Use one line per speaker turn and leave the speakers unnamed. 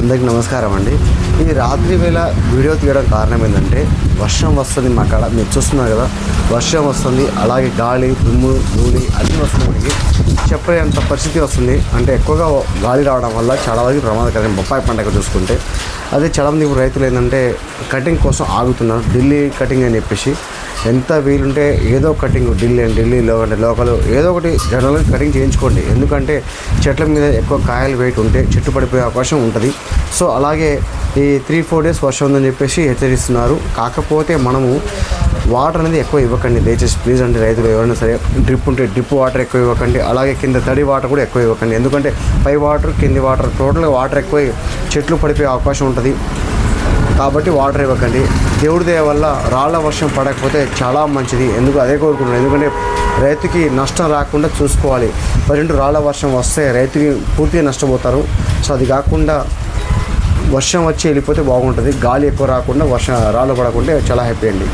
అందరికీ నమస్కారం అండి. ఈ రాత్రి వేళ వీడియో తీయడం కారణం ఏంటంటే వర్షం వస్తుంది మా కాడ. మీరు చూస్తున్నారు కదా వర్షం వస్తుంది. అలాగే గాలి దుమ్ము ధూళి అన్నీ వస్తుంది మనకి అంత పరిస్థితి వస్తుంది. అంటే ఎక్కువగా గాలి రావడం వల్ల చాలా వరకు ప్రమాదకరం. బొప్పాయి పండగ చూసుకుంటే అదే చాలా రైతులు ఏంటంటే కటింగ్ కోసం ఆగుతున్నారు. ఢిల్లీ కటింగ్ అని చెప్పేసి ఎంత వీలుంటే ఏదో కటింగ్ ఢిల్లీ అండ్ ఢిల్లీలో అంటే లోకల్ ఏదో ఒకటి జనరల్గా కటింగ్ చేయించుకోండి. ఎందుకంటే చెట్ల మీద ఎక్కువ కాయలు వెయిట్ ఉంటే చెట్టు పడిపోయే అవకాశం ఉంటుంది. సో అలాగే ఈ త్రీ ఫోర్ డేస్ వర్షం ఉందని చెప్పేసి హెచ్చరిస్తున్నారు. కాకపోతే మనము వాటర్ అనేది ఎక్కువ ఇవ్వకండి దయచేసి ప్లీజ్ అంటే రైతులు ఎవరైనా సరే డ్రిప్ ఉంటే డ్రిప్ వాటర్ ఎక్కువ ఇవ్వకండి అలాగే కింద తడి వాటర్ కూడా ఎక్కువ ఇవ్వకండి. ఎందుకంటే పై వాటర్ కింది వాటర్ టోటల్గా వాటర్ ఎక్కువ చెట్లు పడిపోయే అవకాశం ఉంటుంది. కాబట్టి వాటర్ ఇవ్వకండి. దేవుడి దయ వల్ల రాళ్ళ వర్షం పడకపోతే చాలా మంచిది. ఎందుకు అదే కోరుకుంటున్నాను. ఎందుకంటే రైతుకి నష్టం రాకుండా చూసుకోవాలి. రెండు రాళ్ళ వర్షం వస్తే రైతుకి పూర్తిగా నష్టపోతారు. సో అది కాకుండా వర్షం వచ్చి వెళ్ళిపోతే బాగుంటుంది. గాలి ఎక్కువ రాకుండా వర్షం రాళ్ళు పడకుండా చాలా హ్యాపీ అండి.